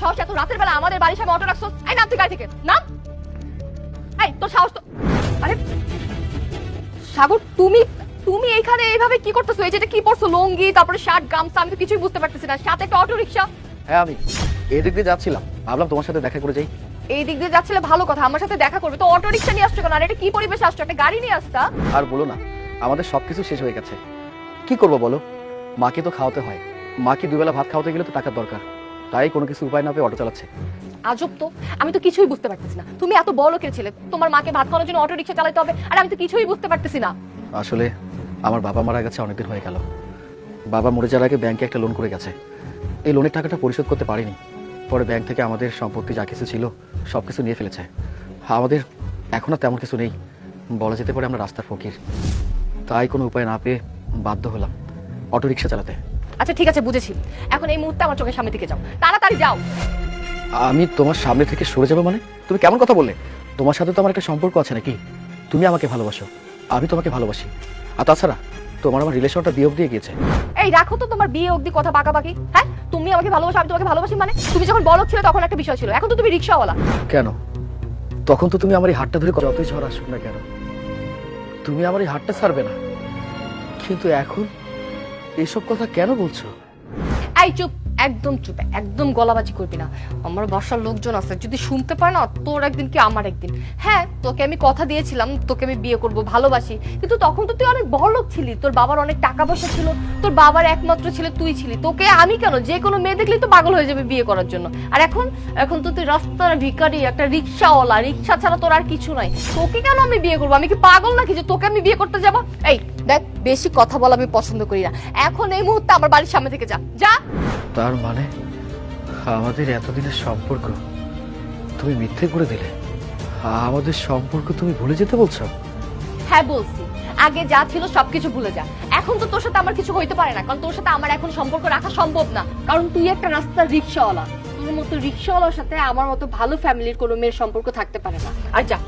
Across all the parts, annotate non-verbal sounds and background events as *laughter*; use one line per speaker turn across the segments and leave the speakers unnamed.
সাহস এত রাতের বেলা আমাদের বাড়ির সামনে অটো রাখছো? এই নাম তুই গাড়ি থেকে। নাম? এই তোর সাহস তো আরে সাগর তুমি তুমি এখানে এইভাবে কি করতেছো? এই যেটা কি পড়ছো লঙ্গি তারপরে শার্ট গামছা আমি তো কিছুই বুঝতে পারতেছি না। সাথে একটা অটো রিক্সা
হ্যাঁ আমি এদিক দিয়ে যাচ্ছিলাম। ভাবলাম তোমার সাথে দেখা করে যাই।
এই দিক দিয়ে যাচ্ছিলে ভালো কথা আমার সাথে দেখা করবে। তো অটো রিক্সা নিয়ে আসছো কেন? আর এটা কি পরিবেশ আসছো? একটা গাড়ি নিয়ে আসতা?
আর বলো না আমাদের সবকিছু শেষ হয়ে গেছে। কি করব বলো? মাকে তো খাওয়াতে হয়। মাকে দুবেলা ভাত খাওয়াতে গেলে তো টাকার দরকার। তাই কোনো কিছু উপায় না পেয়ে অটো চালাচ্ছে।
আজব তো। আমি তো কিছুই বুঝতে পারতেছি না। তুমি এত বড় লোকের ছেলে তোমার মাকে ভাত খাওয়ানোর জন্য অটো রিক্সা চালাতে হবে আর আমি তো কিছুই বুঝতে পারতেছি না।
আসলে আমার বাবা মারা গেছে অনেকদিন হয়ে গেল। বাবা মরে যাওয়ার আগে ব্যাংকে একটা লোন করে গেছে। এই লোনের টাকাটা পরিশোধ করতে পারিনি। পরে ব্যাংক থেকে আমাদের সম্পত্তি যা কিছু ছিল সব কিছু নিয়ে ফেলেছে। আমাদের এখনও তেমন কিছু নেই। বলা যেতে পারে আমরা রাস্তার ফকির। তাই কোনো উপায় না পেয়ে বাধ্য হলাম অটো রিক্সা চালাতে।
আচ্ছা ঠিক আছে বুঝেছি। এখন এই মুহূর্তে আমার চোখের সামনে থেকে যাও। তাড়াতাড়ি যাও।
আমি তোমার সামনে থেকে সরে যাব মানে? তুমি কেমন কথা বললে? তোমার সাথে তো আমার একটা সম্পর্ক আছে নাকি? তুমি আমাকে ভালোবাসো। আমি তোমাকে ভালোবাসি। আর তাছাড়া তোমার আমার রিলেশনটা বিয়ে অব্দি গিয়েছে
এই রাখো তো তোমার বিয়ে অবধি কথা বাকি হ্যাঁ? তুমি আমাকে ভালোবাসো আমি তোমাকে ভালোবাসি মানে? তুমি যখন বড় ছিলে তখন একটা বিষয় ছিল এখন তো তুমি রিক্সাওয়ালা।
কেন? তখন তো তুমি আমার এই হাতটা ধরে যতই ঝড় আসুক না কেন তুমি আমার এই হাতটা ছাড়বে না। কিন্তু এখন এসব কথা কেন বলছো?
এই চুপ। একদম চুপ, একদম গলাবাজি করবি না। আমার বাসার লোকজন আছে, যদি শুনতে পায় না, তোর একদিন কি আমার একদিন? হ্যাঁ তোকে আমি কথা দিয়েছিলাম, তোকে আমি বিয়ে করব, ভালোবাসি। কিন্তু তখন তো তুই অনেক বড় লোক ছিলি, তোর বাবার অনেক টাকা পয়সা ছিল, তোর বাবার একমাত্র ছেলে তুই ছিলি। তোকে আমি কেন? যে কোনো মেয়ে দেখলেই তো পাগল হয়ে যাবে বিয়ে করার জন্য। আর এখন এখন তো তুই রাস্তার ভিখারি, একটা রিক্সাওয়ালা, রিক্সা ছাড়া তোর আর কিছু নাই। তোকে কেন আমি বিয়ে করব? আমি কি পাগল নাকি যে তোকে আমি বিয়ে করতে যাব? এই, দেখ, বেশি কথা বলা আমি পছন্দ করি না। এখন এই মুহূর্তে আমার বাড়ির সামনে থেকে যা। যা।
তার মানে আমাদের এতদিনের সম্পর্ক তুমি মিথ্যে করে দিলে। আমাদের সম্পর্ক তুমি ভুলে যেতে বলছো?
হ্যাঁ বলছি। আগে যা ছিল সবকিছু ভুলে যা। এখন তো তোর সাথে আমার কিছু হইতে পারে না, কারণ তোর সাথে আমার এখন সম্পর্ক রাখা সম্ভব না। কারণ তুই একটা রাস্তার রিক্সাওয়ালা। তোর মতো রিক্সাওয়ালার সাথে আমার মতো ভালো ফ্যামিলির কোনো মেয়ের সম্পর্ক থাকতে পারে না। আর যা।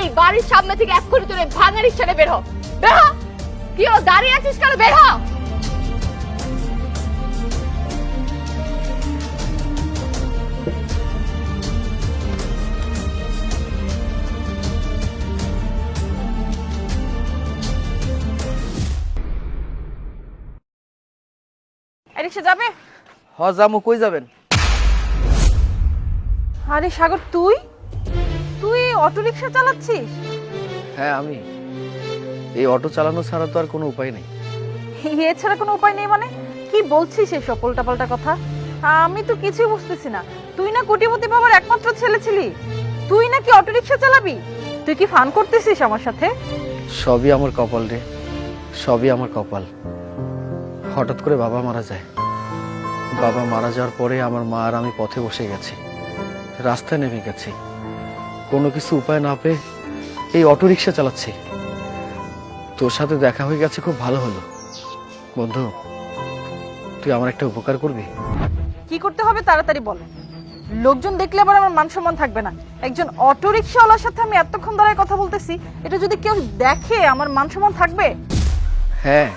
এই বাড়ির সামনে থেকে এক করে তোর ভাঙা রিক্সাটা বের হ। বের হ! কি দাঁড়িয়ে আছিস কেন? বের হ!
রিক্সা যাবে?
হ জামু কই যাবেন?
আরে সাগর তুই? তুই অটো রিক্সা চালাচ্ছিস?
হ্যাঁ আমি। এই অটো চালানো ছাড়া তো আর কোনো উপায় নেই।
এছাড়া কোনো উপায় নেই মানে? কি বলছিস এসব উল্টাপাল্টা কথা? আমি তো কিছুই বুঝতেছি না। তুই না কোটিপতি বাবার একমাত্র ছেলে ছিলি। তুই নাকি অটো রিক্সা চালাবি? তুই কি ফান করতেছিস আমার সাথে?
সবই আমার কপাল রে। সবই আমার কপাল। হঠাৎ করে বাবা মারা যায়। বাবা মারা যাওয়ার পরে আমার মা আর আমি পথে বসে গেছি। রাস্তায় নেমে গেছি। কোনো কিছু উপায় না পেয়ে এই অটো রিক্সা চালাচ্ছি। তোর সাথে দেখা হয়ে গেছে খুব ভালো হলো। বন্ধু তুই আমার একটা উপকার করবি?
কি করতে হবে তাড়াতাড়ি বল। লোকজন দেখলে আবার আমার মান সম্মান থাকবে না। একজন অটো রিক্সাওয়ালার সাথে আমি এতক্ষণ ধরে কথা বলতেছি এটা যদি কেউ দেখে আমার মান সম্মান থাকবে?
হ্যাঁ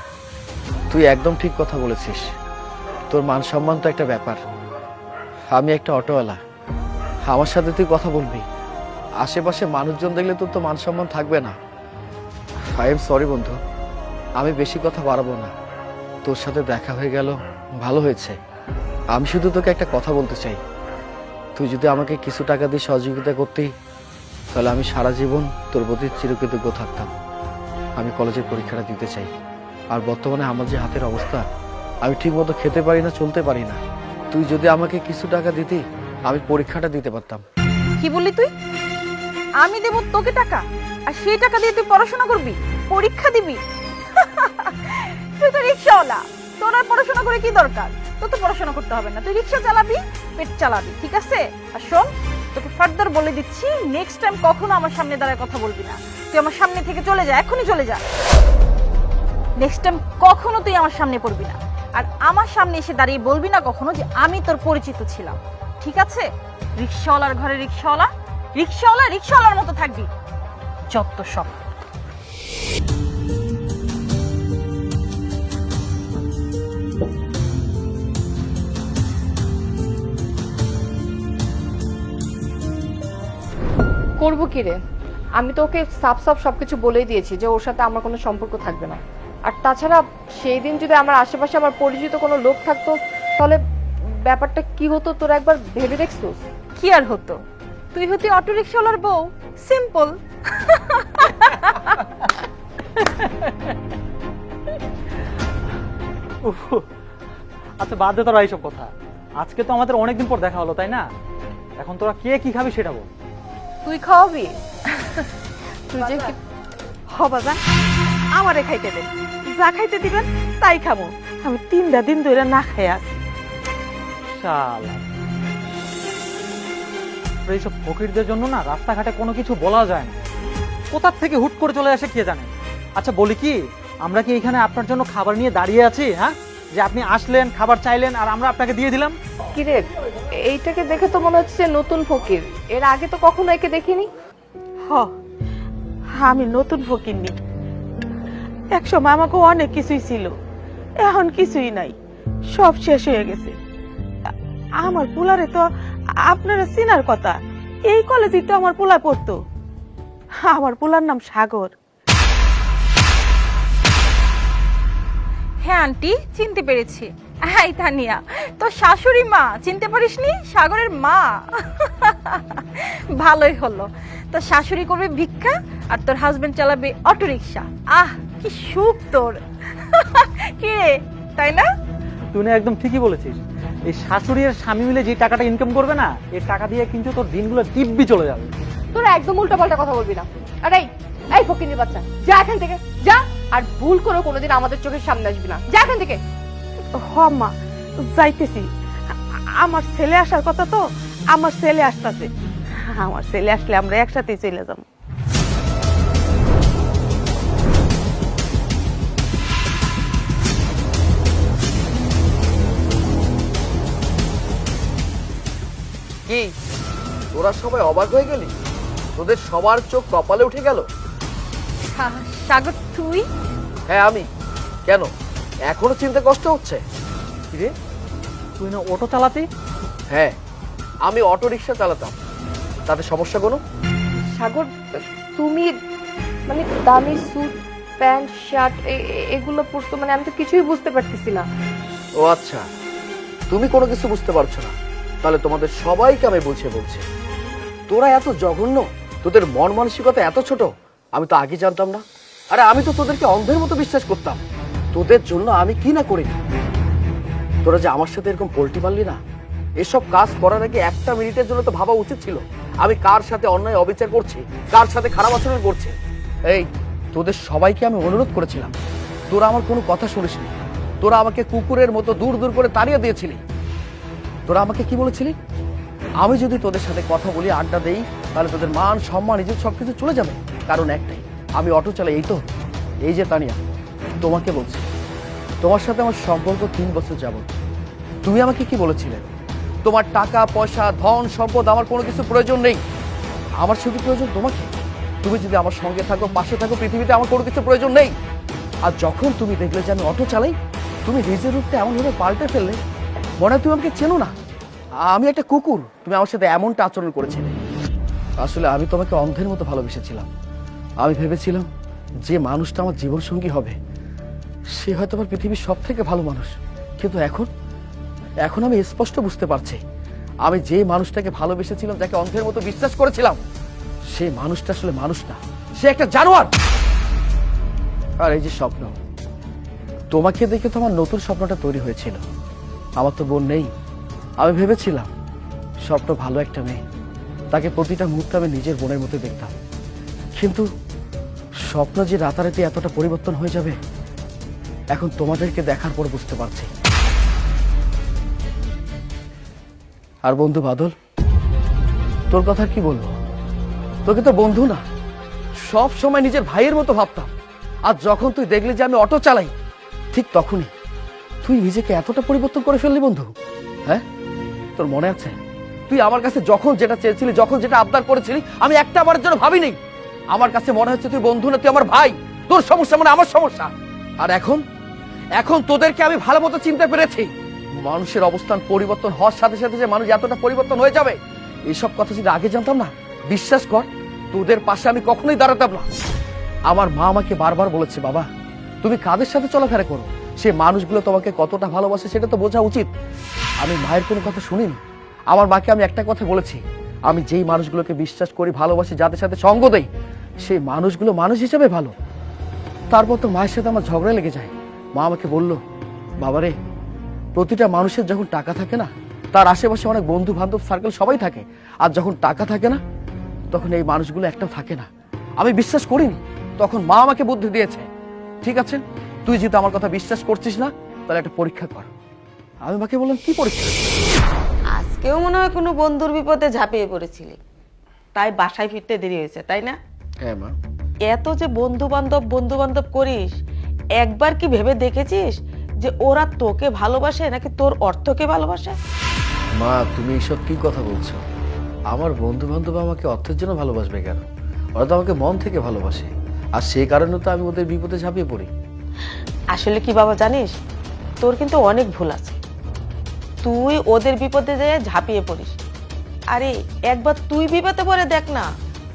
তুই একদম ঠিক কথা বলেছিস। তোর মান সম্মান তো একটা ব্যাপার। আমি একটা অটোওয়ালা। আমার সাথে তুই কথা বলবি। আশেপাশে মানুষজন দেখলে তোর তো মান সম্মান থাকবে না। আই এম সরি বন্ধু। আমি বেশি কথা বাড়াবো না। তোর সাথে দেখা হয়ে গেল, ভালো হয়েছে। আমি শুধু তোকে একটা কথা বলতে চাই। তুই যদি আমাকে কিছু টাকা দিয়ে সহযোগিতা করতেই তাহলে আমি সারা জীবন তোর প্রতি চিরকৃতজ্ঞ থাকতাম। আমি কলেজের পরীক্ষাটা দিতে চাই। আর বর্তমানে আমার যে হাতের অবস্থা, আমি ঠিক মতো খেতে পারি না, চলতে পারি না। তুই যদি আমাকে কিছু টাকা দিতি, আমি পরীক্ষাটা দিতে পারতাম।
কি বললি তুই? আমি দেব তোকে টাকা, আর সেই টাকা দিয়ে তুই পড়াশোনা করবি, পরীক্ষা দিবি। *laughs* তুই তো রিক্সাওয়ালা, তোর আর পড়াশোনা করে কি দরকার? তোর তো পড়াশোনা করতে হবে না, তুই রিক্সা চালাবি, পেট চালাবি, ঠিক আছে? আর শোন, তোকে ফার্দার বলে দিচ্ছি নেক্সট টাইম কখনো আমার সামনে দাঁড়ায় কথা বলবি না। তুই আমার সামনে থেকে চলে যা, এখনই চলে যা। নেক্সট টাইম কখনো তুই আমার সামনে পড়বি না। আর আমার সামনে এসে দাঁড়িয়ে বলবি না কখনো যে আমি তোর পরিচিত ছিলাম। ঠিক আছে? রিক্সাওয়ালার ঘরে রিক্সাওয়ালা রিক্সাওয়ালা রিক্সাওয়ালার মতো থাকবি। যত সব।
করব কি রে? আমি তো ওকে সাফ সাফ সবকিছু বলেই দিয়েছি যে ওর সাথে আমার কোনো সম্পর্ক থাকবে না। আর তাছাড়া সেই দিন যদি আমার আশেপাশে আমার পরিচিত কোনো লোক থাকতো তাহলে ব্যাপারটা কি হতো তোরা একবার ভেবে দেখছিস?
কি আর হতো? তুই হতি অটো রিক্সাওয়ালার বউ সিম্পল
আচ্ছা বাদ দে তোরা এইসব কথা। আজকে তো আমাদের অনেকদিন পর দেখা হলো তাই না? এখন তোরা কে কি খাবি সেটা বল।
তুই খাওয়াবি? তুই যে কি-
হ বাবা। আমারে খাইতে দেন যা খাইতে দিবেন তাই খাব আমি তিনটা দিন ধরে না খাই আছি।
শালা। এইসব ফকিরদের জন্য না রাস্তাঘাটে কোনো কিছু বলা যায় না। কোথার থেকে হুট করে চলে আসে কে জানে? আচ্ছা বলি কি আমরা কি এখানে আপনার জন্য খাবার নিয়ে দাঁড়িয়ে আছি হ্যাঁ? যে আপনি আসলেন খাবার চাইলেন আর আমরা আপনাকে দিয়ে দিলাম?
কি রে এইটাকে দেখে তো মনে হচ্ছে নতুন ফকির। এর আগে তো কখনো একে দেখিনি?
হ আমি নতুন ফকিরনি এক সময় আমাকে অনেক কিছুই ছিল। এখন কিছুই নাই। সব শেষ হয়ে গেছে। আমার পোলারে তো আপনারা চিনার কথা। এই কলেজেই তো আমার পোলা পড়তো। আমার পোলার নাম সাগর। হ্যাঁ আন্টি, চিনতে পেরেছি। হ্যাঁ তানিয়া। তোর শাশুড়ি মা, চিনতে পারিসনি? সাগরের মা। ভালোই হলো। তোর শাশুড়ি করবে ভিক্ষা আর তোর হাজবেন্ড চালাবে অটো রিক্সা আহ! কি সুখ তোর। *laughs* কি রে তাই না?
তুই না একদম ঠিকই বলেছিস। এই শাশুড়ি আর স্বামী মিলে যে টাকাটা ইনকাম করবে না এই টাকা দিয়ে কিন্তু তোর দিনগুলো দিব্যি চলে যাবে।
তোরা একদম উল্টো পাল্টা কথা বলবি না। আরে এই, এই ফকিনের বাচ্চা যা এখান থেকে যা। আর ভুল করে কোনোদিন আমাদের চোখের সামনে আসবি না। যা এখান থেকে।
হ মা যাইতেছি। আমার ছেলে আসার কথা তো আমার ছেলে আসতেছে। আমার ছেলে আসলে আমরা একসাথেই চলে যাব।
কি? তোরা সবাই অবাক হয়ে গেলি? তোদের সবার চোখ কপালে উঠে গেল।
সাগর তুই?
হ্যাঁ আমি। কেন? এখনও চিনতে কষ্ট হচ্ছে।
কিরে? তুই না অটো চালাতি?
হ্যাঁ আমি অটো রিক্সা চালাতাম। তাতে সমস্যা কোনো?
সাগর তুমি মানে দামি স্যুট প্যান্ট শার্ট এগুলো পরছো মানে আমি তো কিছুই বুঝতে পারতেছি না।
ও আচ্ছা। তুমি কোনো কিছু বুঝতে পারছ না। তাহলে তোমাদের সবাইকে আমি বুঝিয়ে বলছি। তোরা এত জঘন্য, তোদের মন মানসিকতা এত ছোট, আমি তো আগে জানতাম না। আরে আমি তো তোদেরকে অন্ধের মতো বিশ্বাস করতাম। তোদের জন্য আমি কি না করি? তোরা যে আমার সাথে এরকম পোল্টি মারলি না? এসব কাজ করার আগে একটা মিনিটের জন্য তো ভাবা উচিত ছিল। আমি কার সাথে অন্যায় অবিচার করছি? কার সাথে খারাপ আচরণ করছি? এই, তোদের সবাইকে আমি অনুরোধ করেছিলাম। তোরা আমার কোনো কথা শুনিসনি। তোরা আমাকে কুকুরের মতো দূর দূর করে তাড়িয়ে দিয়েছিলি। তোরা আমাকে কি বলেছিলি? আমি যদি তোদের সাথে কথা বলি, আড্ডা দেই, তাহলে তোদের মান, সম্মান, ইজ্জত সবকিছু চলে যাবে। কারণ একটাই, আমি অটো চালাই, এই তো। এই যে তানিয়া, তোমাকে বলছি, তোমার সাথে আমার সম্পর্ক তিন বছর যাবত তুমি আমাকে কি বলেছিলে? তোমার টাকা, পয়সা, ধন, সম্পদ, আমার কোনো কিছু প্রয়োজন নেই। আমার শুধু প্রয়োজন তোমাকে। তুমি যদি আমার সঙ্গে থাকো, পাশে থাকো, পৃথিবীতে আমার কোনো কিছু প্রয়োজন নেই। আর যখন তুমি দেখলে যে আমি অটো চালাই, তুমি নিজের রূপটা এমনভাবে পাল্টে ফেললে মনে তুমি আমাকে চেনো না? আমি একটা কুকুর, তুমি আমার সাথে এমনটা আচরণ করেছিলে। আসলে আমি তোমাকে অন্ধের মতো ভালোবেসেছিলাম। আমি ভেবেছিলাম যে মানুষটা আমার জীবনসঙ্গী হবে, সে হয়তো আমার পৃথিবীর সব থেকে ভালো মানুষ। কিন্তু এখন এখন আমি স্পষ্ট বুঝতে পারছি, আমি যে মানুষটাকে ভালোবেসেছিলাম, যাকে অন্ধের মতো বিশ্বাস করেছিলাম, সেই মানুষটা আসলে মানুষ না, সে একটা জানোয়ার! আর এই যে স্বপ্ন, তোমাকে দেখে তো আমার নতুন স্বপ্নটা তৈরি হয়েছিল। আমার তো বোন নেই। আমি ভেবেছিলাম, স্বপ্ন ভালো একটা মেয়ে। তাকে প্রতিটা মুহূর্তে আমি নিজের বোনের মতো দেখতাম। কিন্তু স্বপ্ন যে রাতারাতি এতটা পরিবর্তন হয়ে যাবে, এখন তোমাদেরকে দেখার পর বুঝতে পারছি। আর বন্ধু বাদল, তোর কথা কি বলব? তোকে তো বন্ধু না। সব সময় নিজের ভাইয়ের মতো ভাবতাম। আর যখন তুই দেখলি যে আমি অটো চালাই, ঠিক তখনই তুই নিজেকে এতটা পরিবর্তন করে ফেললি, বন্ধু? হ্যাঁ? তোর মনে আছে? তুই আমার কাছে যখন যেটা চেয়েছিলি, যখন যেটা আবদার করেছিলি, আমি একটা বারের জন্য ভাবিনি। আমার কাছে মনে হচ্ছে তুই বন্ধু না, তুই আমার ভাই। তোর সমস্যা মানে আমার সমস্যা। আর এখন? এখন তোদেরকে আমি ভালো মতো চিনতে পেরেছি। মানুষের অবস্থান পরিবর্তন হওয়ার সাথে সাথে যে মানুষ এতটা পরিবর্তন হয়ে যাবে এইসব কথা যদি আগে জানতাম না, বিশ্বাস কর, তোদের পাশে আমি কখনোই দাঁড়াতাম না। আমার মা আমাকে বারবার বলেছে, বাবা, তুমি কাদের সাথে চলাফেরা করো? সে মানুষগুলো তোমাকে কতটা ভালোবাসে সেটা তো বোঝা উচিত। আমি মায়ের কোনো কথা শুনিনি। আমার মাকে আমি একটা কথা বলেছি। আমি যেই মানুষগুলোকে বিশ্বাস করি, ভালোবাসি, যাদের সাথে সঙ্গ দেই, সেই মানুষগুলো মানুষ হিসেবে ভালো। তারপর তো মায়ের সাথে আমার ঝগড়া লেগে যায়। মা আমাকে বলল বাবারে প্রতিটা মানুষের যখন টাকা থাকে না, তার আশেপাশে অনেক বন্ধু বান্ধব সার্কেল সবাই থাকে। আর যখন টাকা থাকে না, তখন এই মানুষগুলো একটাও থাকে না। আমি বিশ্বাস করিনি। তখন মা আমাকে বুদ্ধি দিয়েছে। ঠিক আছে? তুই যেহেতু আমার কথা বিশ্বাস করছিস না তাহলে একটা পরীক্ষা কর। আমি মাকে বললাম কি পরীক্ষা?
আজকেও মনে হয় কোনো বন্ধুর বিপদে ঝাঁপিয়ে পড়েছিলি। তাই বাসায় ফিরতে দেরি হয়েছে তাই না?
হ্যাঁ মা।
এত যে বন্ধু বান্ধব বন্ধু বান্ধব করিস একবার কি ভেবে দেখেছিস যে ওরা তোকে ভালোবাসে নাকি তোর অর্থকে ভালোবাসে?
মা তুমি এইসব কি কথা বলছো? আমার বন্ধু বান্ধব আমাকে অর্থের জন্য ভালোবাসবে কেন? ওরা তো আমাকে মন থেকে ভালোবাসে। আর সেই কারণে তো আমি ওদের বিপদে ঝাঁপিয়ে পড়ি।
আসলে কি বাবা জানিস? তোর কিন্তু অনেক ভুল আছে। তুই ওদের বিপদে যেয়ে ঝাঁপিয়ে পড়িস। আরে একবার তুই বিপদে পড়ে দেখ না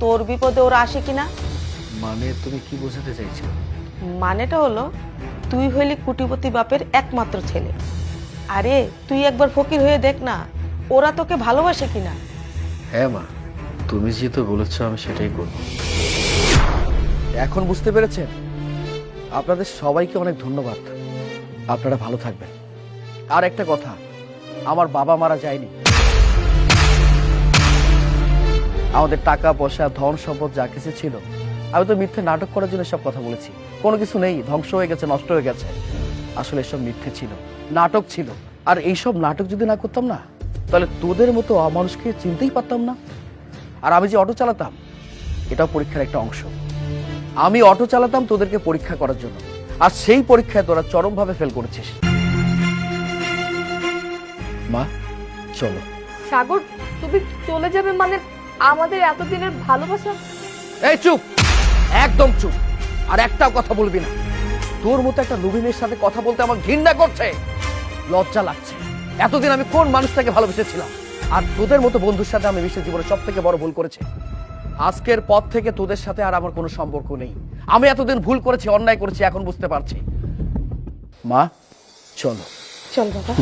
তোর বিপদে ওরা আসে কিনা।
মানে তুমি কি বোঝাতে চাইছো?
মানেটা হলো তুই হইলি কুটিপতি বাপের একমাত্র ছেলে। আরে তুই একবার ফকির হয়ে দেখ না ওরা তোকে ভালোবাসে কিনা।
হ্যাঁ মা তুমি যেহেতু বলেছ আমি সেটাই করব। এখন বুঝতে পেরেছেন? আপনাদের সবাইকে অনেক ধন্যবাদ। আপনারা ভালো থাকবেন। আর একটা কথা, আমার বাবা মারা যায়নি। আমাদের টাকা, পয়সা, ধন সম্পদ যা কিছু ছিল, আমি তো মিথ্যে নাটক করার জন্য সব কথা বলেছি। কোনো কিছু নেই, ধ্বংস হয়ে গেছে, নষ্ট হয়ে গেছে। আসলে এসব মিথ্যে ছিল, নাটক ছিল। আর এইসব নাটক যদি না করতাম না, তাহলে তোদের মতো অমানুষকে চিনতেই পারতাম না। আর আমি যে অটো চালাতাম, এটাও পরীক্ষার একটা অংশ। আমি অটো চালাতাম তোদেরকে পরীক্ষা করার জন্য। আর সেই পরীক্ষায় তোরা চরমভাবে ফেল করেছিস। মা চলো।
সাগর তুমি চলে যাবে মানে আমাদের এতদিনের ভালোবাসা?
এই চুপ! একদম চুপ! আর একটাও কথা বলবি না। তোর মতো একটা নবীনের সাথে কথা বলতে আমার ঘৃণা করছে। লজ্জা লাগছে। এতদিন আমি কোন মানুষটাকে ভালোবেসেছিলাম? আর তোদের মতো বন্ধুর সাথে আমি বিশ্বের জীবনে সব থেকে বড় ভুল করেছি? আজকের পর থেকে তোদের সাথে আর আমার কোনো সম্পর্ক নেই। আমি এতদিন ভুল করেছি, অন্যায় করেছি, এখন বুঝতে পারছি। মা, চলো।
চল বাবা।